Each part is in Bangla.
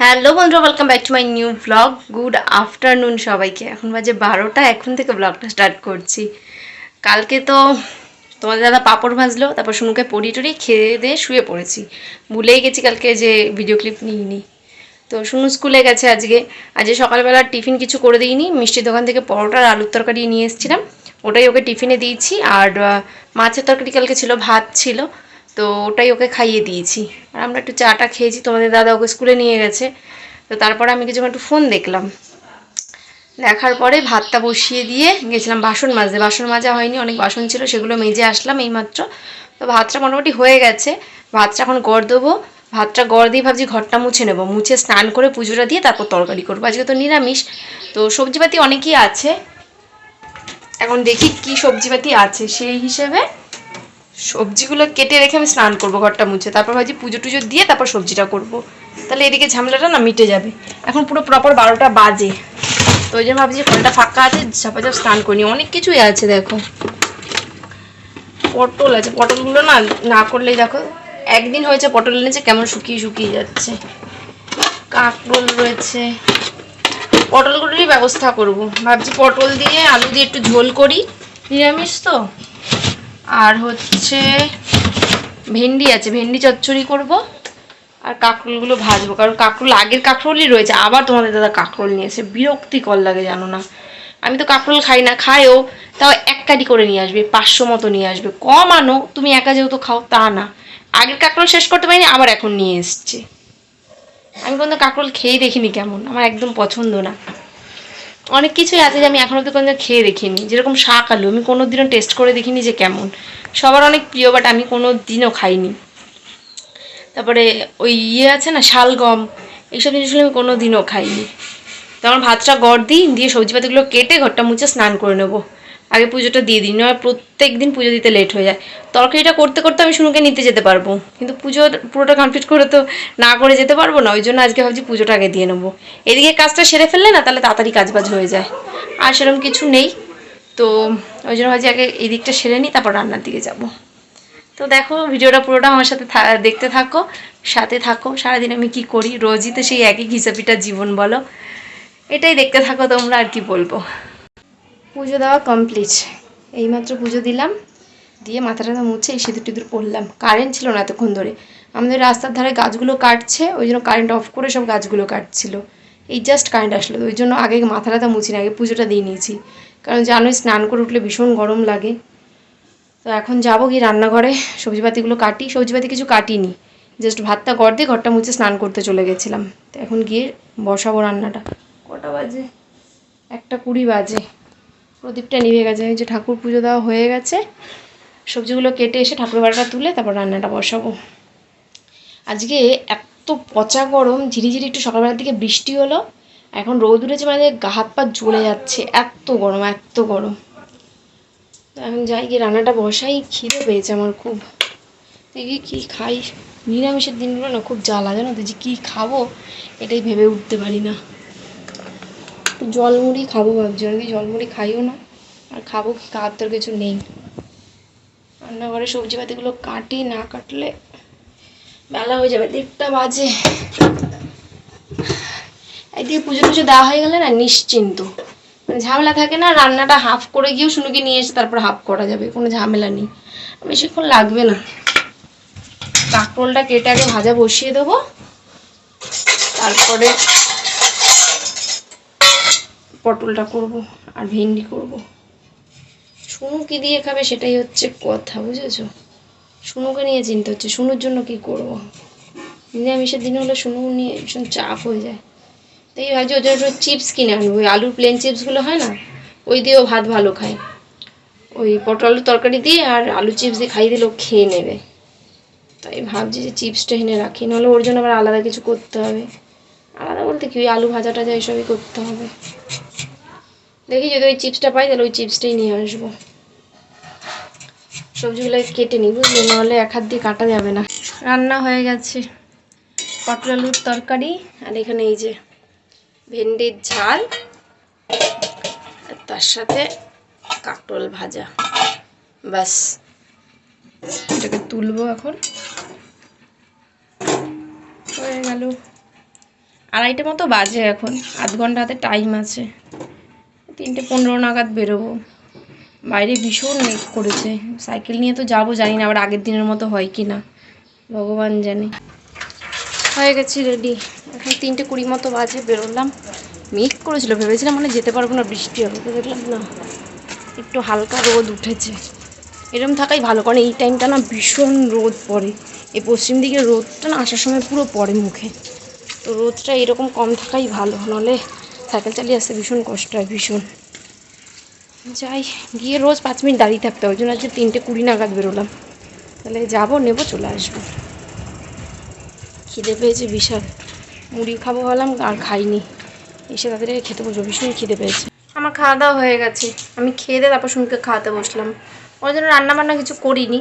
হ্যালো বন্ধুরা welcome back to my new blog good afternoon সবাইকে। এখন বাজে বারোটা, এখন থেকে ব্লগটা স্টার্ট করছি। কালকে তো তোমাদের দাদা পাঁপড় ভাজলো, তারপর শুনুকে পড়ি টড়ি খেয়ে দিয়ে শুয়ে পড়েছি। ভুলেই গেছি কালকে যে ভিডিও ক্লিপ নিইনি। তো শুনু স্কুলে গেছে আজকে। আজকে সকালবেলা টিফিন কিছু করে দিইনি। মিষ্টির দোকান থেকে পরোটা আর আলুর তরকারি নিয়ে এসেছিলাম। ওটাই ওকে টিফিনে দিয়েছি। আর মাছের তরকারি কালকে ছিল, ভাত ছিল। তো ওটাই ওকে খাইয়ে দিয়েছি। আর আমরা একটু চাটা খেয়েছি, তোমাদের দাদা ওকে স্কুলে নিয়ে গেছে। তো তারপরে আমি কিছুক্ষণ একটু ফোন দেখলাম। দেখার পরে ভাতটা বসিয়ে দিয়ে গেছিলাম বাসন মাজতে। বাসন মাজা হয়নি, অনেক বাসন ছিল, সেগুলো মেজে আসলাম এইমাত্র। তো ভাতটা মোটামুটি হয়ে গেছে। ভাতটা এখন গড় দেবো। ভাতটা গড় দিয়ে ভাবছি ঘরটা মুছে নেব। মুছে স্নান করে পুজোটা দিয়ে তারপর তরকারি করব। আজকে তো নিরামিষ। তো সবজিপাতি অনেকই আছে। এখন দেখি কি সবজিপাতি আছে। সেই হিসেবে সবজিগুলো কেটে রেখে আমি স্নান করব, ঘরটা মুছে। তারপর ভাবছি পুজো টুজো দিয়ে তারপর সবজিটা করব। তাহলে এদিকে ঝামেলাটা না মিটে যাবে। এখন পুরো প্রপার বারোটা বাজে। তো ওই জন্য ভাবছি ঘরটা ফাঁকা আছে ঝাপাঝাপ স্নান করিনি। অনেক কিছুই আছে, দেখো। পটল আছে। পটলগুলো না না করলেই দেখো, একদিন হয়েছে পটল এনেছে, কেমন শুকিয়ে শুকিয়ে যাচ্ছে। কাঁকরোল রয়েছে। পটলগুলোরই ব্যবস্থা করব। ভাবছি পটল দিয়ে আলু দিয়ে একটু ঝোল করি। নিরামিষ তো? আর হচ্ছে ভেন্ডি আছে, ভেন্ডি চচ্চড়ি করব আর কাঁকরোলগুলো ভাজবো, কারণ কাঁকরোল আগের কাঁকরোলই রয়েছে, আবার তোমাদের দাদা কাঁকরোল নিয়ে এসে বিরক্তিকর লাগে, জানো না? আমি তো কাঁকরোল খাই না, খায়ও, তাও এক কাটি করে নিয়ে আসবে, পাঁচশো মতো নিয়ে আসবে, কম আনো, তুমি একা যেহেতু খাও, তা না। আগের কাঁকরোল শেষ করতে পারিনি, আবার এখন নিয়ে এসছে। আমি কোনো কাঁকরোল খেয়ে দেখিনি কেমন, আমার একদম পছন্দ না। অনেক কিছুই আছে যে আমি এখনও অব্দি কোনো খেয়ে দেখিনি। যেরকম শাক, আলু, আমি কোনো দিনও টেস্ট করে দেখিনি যে কেমন। সবার অনেক প্রিয় বাট আমি কোনো দিনও খাইনি। তারপরে ওই ইয়ে আছে না শালগম এইসব জিনিসগুলো আমি কোনো দিনও খাইনি। তো আমার ভাতটা গড় দিই, দিয়ে সবজিপাতিগুলো কেটে ঘরটা মুছে স্নান করে নেব। আগে পুজোটা দিয়ে দিই নয় প্রত্যেক দিন পুজো দিতে লেট হয়ে যায়। তরকারিটা করতে করতে আমি শুনুকে নিতে যেতে পারব, কিন্তু পুজো পুরোটা কমপ্লিট করে তো না করে যেতে পারব না, ওই জন্য আজকে ভাবছি পুজোটা আগে দিয়ে নেব। এদিকে কাজটা সেরে ফেললে না, তাহলে তাড়াতাড়ি কাজবাজ হয়ে যায়। আর সেরকম কিছু নেই, তো ওই জন্য ভাবছি আগে এই দিকটা সেরে নিই, তারপর রান্নার দিকে যাব। তো দেখো, ভিডিওটা পুরোটা আমার সাথে দেখতে থাকো, সাথে থাকো, সারাদিন আমি কি করি, রোজই তো সেই একই ঘিসাপিটা জীবন বলো। এটাই দেখতে থাকো তোমরা আর কি বলব। পুজো দেওয়া কমপ্লিট এইমাত্র পুজো দিলাম, দিয়ে মাথাটা মুছে এই সিঁদুর টিঁদুর পরলাম। কারেন্ট ছিল না এতক্ষণ ধরে। আমাদের রাস্তার ধারে গাছগুলো কাটছে, ওই জন্য কারেন্ট অফ করে সব গাছগুলো কাটছিল। এই জাস্ট কারেন্ট আসলো, ওই জন্য আগে মাথাটা মুছি না, আগে পুজোটা দিয়ে নিয়েছি। কারণ জানোই স্নান করে উঠলে ভীষণ গরম লাগে। তো এখন যাব কি রান্নাঘরে, সবজিপাতিগুলো কাটি। সবজিপাতি কিছু কাটিনি জাস্ট ভাতটা গড় দিয়ে ঘরটা মুছে স্নান করতে চলে গেছিলাম। তো এখন গিয়ে বসাবো রান্নাটা। কটা বাজে? একটা কুড়ি বাজে। প্রদীপটা নিভে গেছে। যে ঠাকুর পুজো দেওয়া হয়ে গেছে। সবজিগুলো কেটে এসে ঠাকুর বাড়িটা তুলে তারপর রান্নাটা বসাবো। আজকে এত পচা গরম, ঝিরিঝিরি একটু সকালবেলার দিকে বৃষ্টি হলো। এখন রোদ উঠেছে মানে গা হাত পা জ্বলে যাচ্ছে। এত গরম এত গরম। এখন যাই গিয়ে রান্নাটা বসাই। খিদে পেয়েছে আমার খুব। দেখি কী খাই। নিরামিষের দিনগুলো না খুব জ্বালা, জানো যে কী খাব এটাই ভেবে উঠতে পারি না। জলমুড়ি খাব ভাবছি। অনেকে জলমুড়ি খাইও না। আর খাব কি? খাওয়ার কিছু নেই। রান্নাঘরে সবজিপাতিগুলো কাটি, না কাটলে বেলা হয়ে যাবে। দেড়টা বাজে। একদিকে পুজো টুজো দেওয়া হয়ে গেলে না নিশ্চিন্ত। মানে ঝামেলা থাকে না, রান্নাটা হাফ করে গিয়েও শুনুকে নিয়ে এসে তারপর হাফ করা যাবে। কোনো ঝামেলা নেই। বেশিক্ষণ লাগবে না। কাঁকরোলটা কেটে আগে ভাজা বসিয়ে দেবো। তারপরে পটলটা করব আর ভেন্ডি করব। শুনু কি দিয়ে খাবে সেটাই হচ্ছে কথা, বুঝেছ? শুনুকে নিয়ে চিন্তা হচ্ছে, শুনুর জন্য কি করব? নিরামিষের দিনে হলে শুনু নিয়ে ভীষণ চাপ হয়ে যায়। তাই ভাবছি ওদের একটু চিপস কিনে আনব। ওই আলুর প্লেন চিপসগুলো হয় না, ওই দিয়েও ভাত ভালো খায়। ওই পটল আলুর তরকারি দিয়ে আর আলু চিপস দিয়ে খাইয়ে দিলেও খেয়ে নেবে। তাই ভাবছি যে চিপসটা এনে রাখি, নাহলে ওর জন্য আবার আলাদা কিছু করতে হবে। আলাদা বলতে কি? ওই আলু ভাজা টাজা এসবই করতে হবে। দেখি যদি ওই চিপসটা পাই, তাহলে ওই চিপসটাই নিয়ে আসব। সবজিগুলো কেটে নিই, বুঝলি? নাহলে এক হাত দিয়ে কাটা যাবে না। রান্না হয়ে গেছে। পটল আলুর তরকারি, আর এখানে এই যে ভেন্ডির ঝাল তার সাথে কাঁকরোল ভাজা। ব্যাস। এটাকে তুলবো এখন। হয়ে গেল। আড়াইটে মতো বাজে এখন। আধ ঘণ্টা হাতে টাইম আছে। তিনটে পনেরো নাগাদ বেরোবো। বাইরে ভীষণ মেঘ করেছে। সাইকেল নিয়ে তো যাব, জানি না আবার আগের দিনের মতো হয় কি না ভগবান জানে। হয়ে গেছি রেডি এখন তিনটে কুড়ি মতো বাজে, বেরোলাম। মেঘ করেছিল, ভেবেছিলাম মানে যেতে পারব না, বৃষ্টি হবে। তো দেখলাম না, একটু হালকা রোদ উঠেছে। এরকম থাকাই ভালো, কারণ এই টাইমটা না ভীষণ রোদ পড়ে। এই পশ্চিম দিকে রোদটা না আসার সময় পুরো পড়ে মুখে। তো রোদটা এরকম কম থাকাই ভালো নাহলে সাইকেল চালিয়ে আসতে ভীষণ কষ্ট হয়, ভীষণ। যাই, গিয়ে রোজ পাঁচ মিনিট দাঁড়িয়ে থাকতে হয়, ওই জন্য আজকে তিনটে কুড়ি নাগাদ বেরোলাম। তাহলে যাব, নেব, চলে আসব। খিদে পেয়েছে বিশাল। মুড়ি খাব ভাবলাম, আর খাইনি। এসে তাদের খেতে বসবো, ভীষণ খিদে পেয়েছে। আমার খাওয়া দাওয়া হয়ে গেছে। আমি খেয়ে দিয়ে তারপর সুমিকে খাওয়াতে বসলাম। ওই জন্য রান্না বান্না কিছু করিনি।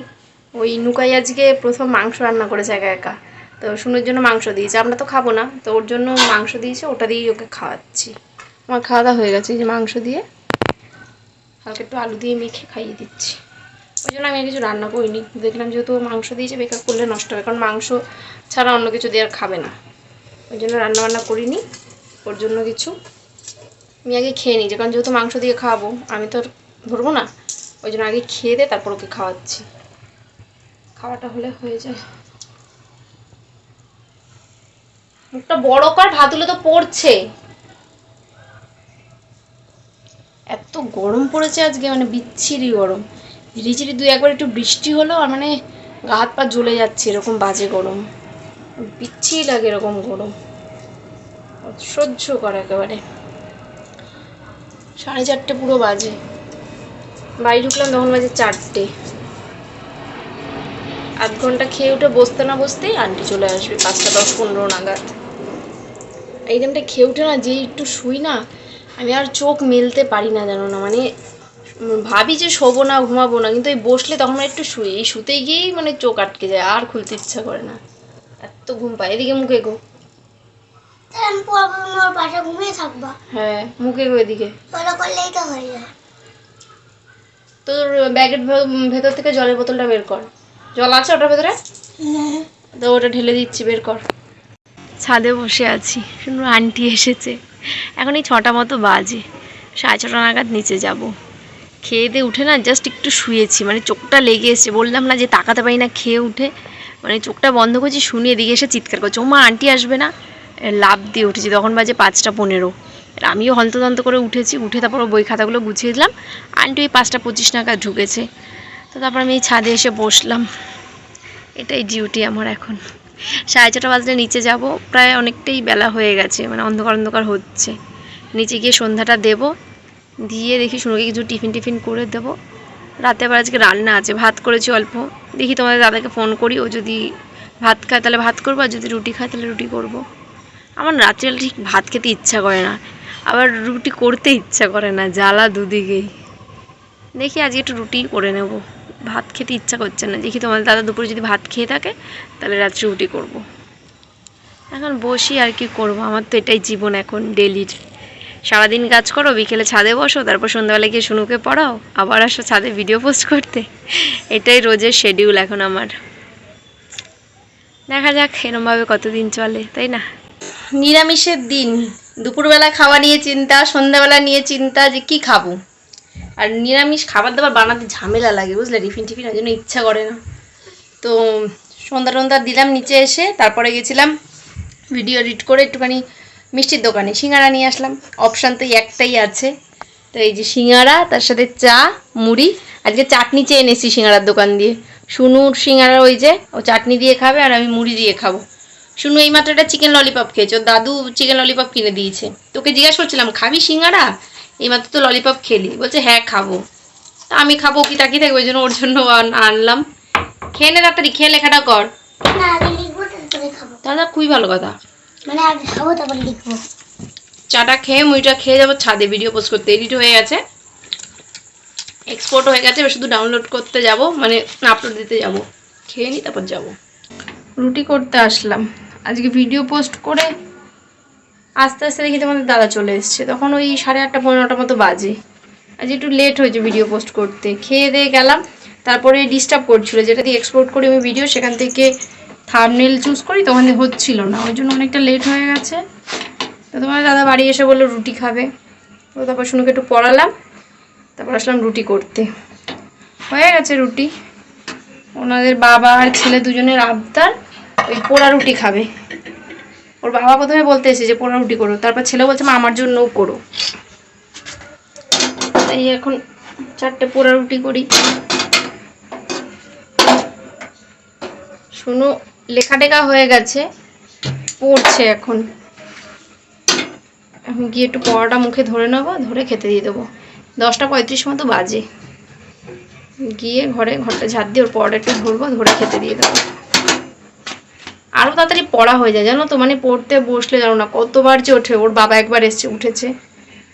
ওই নুকাই আজকে প্রথম মাংস রান্না করেছে একা একা। তো সুনুর জন্য মাংস দিয়েছে। আমরা তো খাব না, তো ওর জন্য মাংস দিয়েছে, ওটা দিয়েই ওকে খাওয়াচ্ছি। আমার খাওয়া দাওয়া হয়ে গেছে যে মাংস দিয়ে হালকা একটু আলু দিয়ে মেখে খাইয়ে দিচ্ছি। ওই জন্য আমি কিছু রান্না করিনি। দেখলাম যেহেতু মাংস দিয়েছে, বেকার করলে নষ্ট হবে, কারণ মাংস ছাড়া অন্য কিছু দিয়ে আর খাবে না। ওই জন্য রান্না বান্না করিনি, ওর জন্য কিছু। আমি আগে খেয়ে নিই যে কারণ যেহেতু মাংস দিয়ে খাওয়াবো আমি তো ধরবো না। ওই জন্য আগে খেয়ে দিয়ে তারপর ওকে খাওয়াচ্ছি। খাওয়াটা হলে হয়ে যায়। মুখটা বড় কর ভাতগুলো তো পড়ছে। এত গরম পড়েছে আজকে মানে বিচ্ছিরি গরম। ঝিরিঝিরি দুই একবার একটু বৃষ্টি হলো, আর মানে গা হাত পা জ্বলে যাচ্ছে, এরকম বাজে গরম। বিচ্ছিরি লাগে এরকম গরম। সহ্য করা একেবারে। সাড়ে চারটে পুরো বাজে। বাড়ি ঢুকলাম, তখন বাজে চারটে। আধ ঘণ্টা খেয়ে উঠে বসতে না বসতেই আন্টি চলে আসবে পাঁচটা দশ পনেরো নাগাদ। এই টাইমটা খেয়ে উঠে না যে একটু শুই না আমি আর চোখ মেলতে পারি না জানো না মানে ভাবি যে শোবো না ঘুমাবো না কিন্তু এই বসলে তখন একটু শুই এই শুতে গিয়েই মানে চোখ আটকে যায় আর খুলতে ইচ্ছা করে না। এত ঘুম পায় এদিকে মুখে গো হ্যাঁ মুখে গো এদিকে। তোর ব্যাগের ভেতর থেকে জলের বোতলটা বের কর। জল আছে ওটার ভেতরে? তো ওটা ঢেলে দিচ্ছি বের কর। ছাদে বসে আছি শুনুন আন্টি এসেছে। এখন এই ছটা মতো বাজে সাড়ে ছটা নাগাদ নিচে যাব। খেয়ে দিয়ে উঠে না জাস্ট একটু শুয়েছি মানে চোখটা লেগে এসছে। বললাম না যে তাকাতে পারি না খেয়ে উঠে। মানে চোখটা বন্ধ করছি শুনে দিকে এসে চিৎকার করছে। ও মা আন্টি আসবে না? লাফ দিয়ে উঠেছি তখন বাজে পাঁচটা পনেরো। আর আমিও হন্তদন্ত করে উঠেছি উঠে তারপর বই খাতাগুলো গুছিয়ে দিলাম। আন্টি ওই পাঁচটা পঁচিশ নাগাদ ঢুকেছে। তো তারপর আমি ছাদে এসে বসলাম। এটাই ডিউটি আমার এখন। সাড়ে ছটা বাজলে নিচে যাব। প্রায় অনেকটাই বেলা হয়ে গেছে মানে অন্ধকার অন্ধকার হচ্ছে। নিচে গিয়ে সন্ধ্যাটা দেব। দিয়ে দেখি শুনুকে কিছু টিফিন টিফিন করে দেবো। রাতে আবার আজকে রান্না আছে, ভাত করেছি অল্প। দেখি তোমাদের দাদাকে ফোন করি, ও যদি ভাত খায় তাহলে ভাত করব, আর যদি রুটি খায় তাহলে রুটি করব। আমার রাত্রিবেলা ঠিক ভাত খেতে ইচ্ছা করে না। আবার রুটি করতে ইচ্ছা করে না, জ্বালা দুদিকেই। দেখি আজকে একটু রুটি করে নেব। ভাত খেতে ইচ্ছা করছে না। দেখি তোমাদের দাদা দুপুরে যদি ভাত খেয়ে থাকে, তাহলে রাত্রে রুটি করব। এখন বসি আর কি করব? আমার তো এটাই জীবন এখন ডেলির সারাদিন কাজ করো, বিকেলে ছাদে বসো, তারপর সন্ধ্যাবেলা গিয়ে শুনুকে পড়াও, আবার আসো ছাদে ভিডিও পোস্ট করতে। এটাই রোজের শেডিউল এখন আমার। দেখা যাক এরমভাবে কতদিন চলে, তাই না? নিরামিষের দিন। দুপুরবেলা খাওয়া নিয়ে চিন্তা, সন্ধ্যাবেলা নিয়ে চিন্তা যে কি খাব। আর নিরামিষ খাবার দাবার বানাতে ঝামেলা লাগে, বুঝলে? টিফিন টিফিন ওই জন্য ইচ্ছা করে না। তো সন্ধ্যা টন্ধ্যা দিলাম নিচে এসে, তারপরে গেছিলাম ভিডিও এডিট করে একটুখানি মিষ্টির দোকানে। সিঙ্গারা নিয়ে আসলাম। অপশান তো একটাই আছে। তো এই যে সিঙ্গারা, তার সাথে চা, মুড়ি, আজকে চাটনি চেয়ে এনেছি সিঙ্গারার দোকান দিয়ে। শুনুর সিঙ্গারা ওই যে, ও চাটনি দিয়ে খাবে আর আমি মুড়ি দিয়ে খাব। শুনু এই মাত্র একটা চিকেন ললিপপ খেয়েছে। ওর দাদু চিকেন ললিপপ কিনে দিয়েছে। তোকে জিজ্ঞাসা করছিলাম, খাবি সিঙ্গারা? এই মাত্র তো ললিপপ খেলি। বলছে হ্যাঁ খাব। তা আমি খাব কি তাকিয়ে থাকব? ওই জন্য ওর জন্য আনলাম। খেয়ে নে তাড়াতাড়ি খেয়ে লেখাটা কর। না আগে লিখব তারপরে খাব। দাদা খুবই ভালো কথা। মানে আগে খাব তারপরে লিখব। চাটা খেয়ে মুড়িটা খেয়ে যাব ছাদে ভিডিও পোস্ট করতে। এডিট হয়ে গেছে। এক্সপোর্ট হয়ে গেছে এবার শুধু ডাউনলোড করতে যাব মানে আপলোড দিতে যাব। খেয়ে নিই তারপর যাব। রুটি করতে আসলাম। আজকে ভিডিও পোস্ট করে আস্তে আস্তে দেখি তোমাদের দাদা চলে এসছে। তখন ওই সাড়ে আটটা পনেরোটা মতো বাজে। আজ একটু লেট হয়েছে ভিডিও পোস্ট করতে। খেয়ে দিয়ে গেলাম। তারপরে ডিস্টার্ব করছিল। যেটা দিয়ে এক্সপোর্ট করি আমি ভিডিও সেখান থেকে থার্মনেল চুজ করি, তখন হচ্ছিল না। ওই জন্য অনেকটা লেট হয়ে গেছে। তো তোমার দাদা বাড়ি এসে বলল, রুটি খাবে। তো তারপর শুনুকে একটু পড়ালাম। তারপর আসলাম রুটি করতে। হয়ে গেছে রুটি। ওনাদের বাবা আর ছেলে দুজনের আবদার, ওই পোড়া রুটি খাবে। ওর বাবা প্রথমে বলতে এসে যে পোড়া রুটি করো, তারপর ছেলে বলছে, মা, আমার জন্যও করো। তাই এখন চারটে পোড়া রুটি করি। শুনো লেখা টেখা হয়ে গেছে, পড়ছে এখন। এখন গিয়ে একটু পড়াটা মুখে ধরে নেব, ধরে খেতে দিয়ে দেবো। দশটা পঁয়ত্রিশ মতো বাজে। গিয়ে ঘরে, ঘরটা ঝাড় দিয়ে ওর পড়াটা একটু ধরবো, ধরে খেতে দিয়ে দেবো। আরও তাড়াতাড়ি পড়া হয়ে যায়, জানো তো? মানে পড়তে বসলে জানো না, কতবার যে ওঠে। ওর বাবা একবার এসছে, উঠেছে।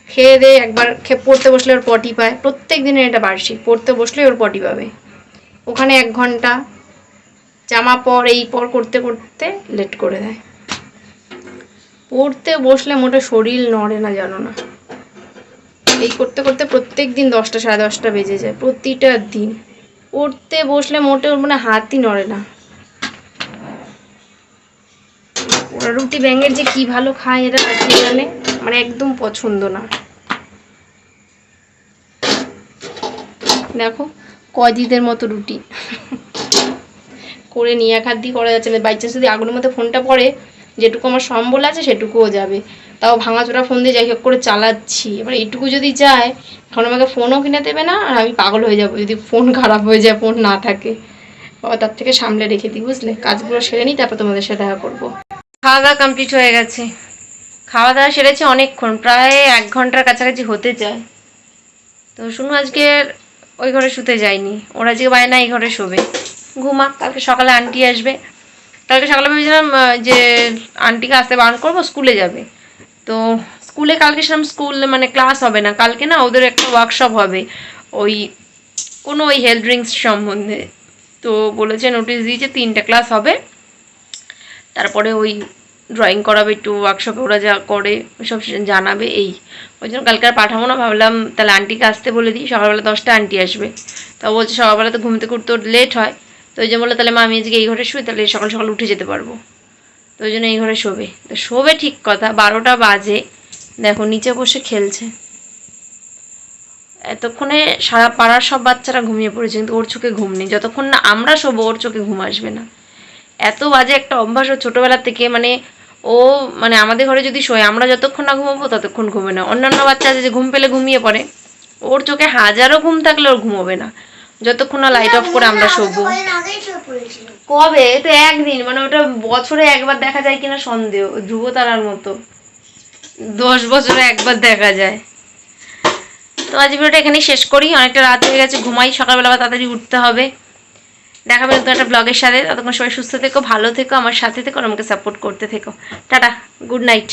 খেয়ে দিয়ে একবার পড়তে বসলে ওর পটি পায়। প্রত্যেক দিনের এটা বার্ষিক। পড়তে বসলে ওর পটি পাবে। ওখানে এক ঘণ্টা। জামা পর, এই পর করতে করতে লেট করে দেয়। পড়তে বসলে মোটে শরীর নড়ে না, জানো না। এই করতে করতে প্রত্যেক দিন দশটা, সাড়ে দশটা বেজে যায়, প্রতিটা দিন। পড়তে বসলে মোটে ওর মানে হাতই নড়ে না। ওরা রুটি ব্যাঙের যে কি ভালো খায় এরা কে জানে। মানে একদম পছন্দ না। দেখো, কদিদের মতো রুটি। করে নিয়ে এক হাত দিয়ে করা যাচ্ছে না। বাই চান্স যদি আগুনের মধ্যে ফোনটা পড়ে, যেটুকু আমার সম্বল আছে সেটুকুও যাবে। তাও ভাঙাচোরা ফোন দিয়ে যাই হোক করে চালাচ্ছি। এবার এটুকু যদি যায়, এখন আমাকে ফোনও কিনে দেবে না, আর আমি পাগল হয়ে যাব। যদি ফোন খারাপ হয়ে যায়, ফোন না থাকে। বাবা, তার থেকে সামলে রেখে দিই, বুঝলে? কাজগুলো সেরে নিই, তারপর তোমাদের সাথে দেখা করব। খাওয়া দাওয়া কমপ্লিট হয়ে গেছে। খাওয়া দাওয়া সেরেছে অনেকক্ষণ, প্রায় এক ঘণ্টার কাছাকাছি হতে চায়। তো শুনু আজকে ওই ঘরে শুতে যায়নি। ওরা আজকে বায়না এই ঘরে শোবে। ঘুমা, কালকে সকালে আন্টি আসবে। কালকে সকালে ভেবেছিলাম যে আন্টিকে আসতে বারণ করব, স্কুলে যাবে। তো স্কুলে কালকে সেরকম স্কুল মানে ক্লাস হবে না। কালকে না ওদের একটা ওয়ার্কশপ হবে। ওই, কোনো ওই হেলথ ড্রিঙ্কস সম্বন্ধে। তো বলেছে নোটিশ দিয়েছে, তিনটে ক্লাস হবে। তারপরে ওই ড্রয়িং করাবে, একটু ওয়ার্কশপে ওরা যা করে সব জানাবে, এই। ওই জন্য কালকে আর পাঠাবো না, ভাবলাম তাহলে আন্টিকে আসতে বলে দিই, সকালবেলা দশটা আন্টি আসবে। তা বলছে সকালবেলা তো ঘুম থেকে উঠতে লেট হয়। তো ওই জন্য বলল, তাহলে মা, আমি আজকে এই ঘরে শুই, তাহলে সকাল সকাল উঠে যেতে পারব। তো ওই জন্য এই ঘরে শোবে। তো শোবে ঠিক কথা, বারোটা বাজে। দেখো, নিচে বসে খেলছে। এতক্ষণে সারা পাড়ার সব বাচ্চারা ঘুমিয়ে পড়েছে, কিন্তু ওর চোখে ঘুম নেই। যতক্ষণ না আমরা শোবো, ওর চোখে ঘুম আসবে না। এত বাজে একটা অভ্যাস ও ছোটোবেলা থেকে মানে ও মানে আমাদের ঘরে যদি শোয়, আমরা যতক্ষণ না ঘুমাবো ততক্ষণ ঘুমে না। অন্যান্য বাচ্চা আছে যে ঘুম পেলে ঘুমিয়ে পড়ে। ওর চোখে হাজারো ঘুম থাকলে ওর ঘুমোবে না। যতক্ষণ না লাইট অফ করে আমরা শোবো। কবে? তো একদিন মানে ওটা বছরে একবার দেখা যায় কিনা সন্দেহ ধ্রুব তারার মতো। দশ বছরে একবার দেখা যায়। তো আজ ভিডিওটা এখানেই শেষ করি। অনেকটা রাত হয়ে গেছে, ঘুমাই, সকালবেলা তাড়াতাড়ি উঠতে হবে। দেখাবে নতুন একটা ব্লগের সাথে। ততক্ষণ সবাই সুস্থ থেকো, ভালো থেকো, আমার সাথে থেকো আমাকে সাপোর্ট করতে থেকো। Tata good night